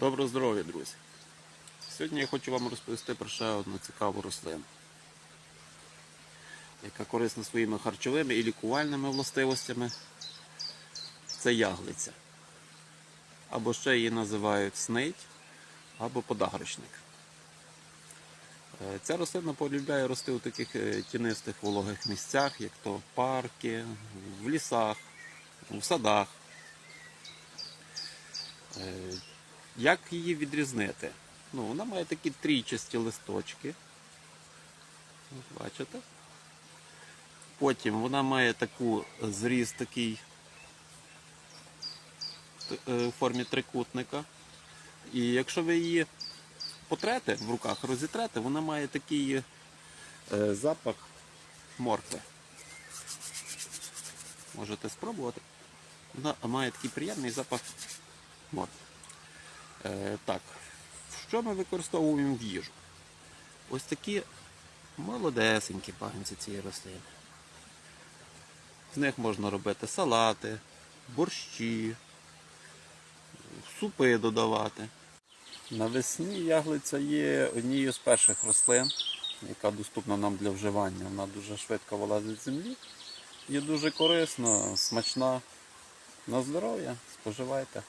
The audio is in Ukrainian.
Доброго здоров'я, друзі! Сьогодні я хочу вам розповісти про ще одну цікаву рослину, яка корисна своїми харчовими і лікувальними властивостями. Це яглиця. Або ще її називають снить, або подагрочник. Е, Ця рослина полюбляє рости у таких е, тінистих вологих місцях, як то парки, в лісах, в садах. Е, Як її відрізнити? Ну, вона має такі трійчасті листочки. Бачите? Потім вона має таку зріз такий е, у формі трикутника. І якщо ви її потрете в руках, розітрете, вона має такий е, запах моркви. Можете спробувати. Вона має такий приємний запах моркви. Е, так, що ми використовуємо в їжу? Ось такі молодесенькі пагінці цієї рослини. З них можна робити салати, борщі, супи додавати. Навесні яглиця є однією з перших рослин, яка доступна нам для вживання. Вона дуже швидко вилазить з землі. Є дуже корисна, смачна. На здоров'я споживайте.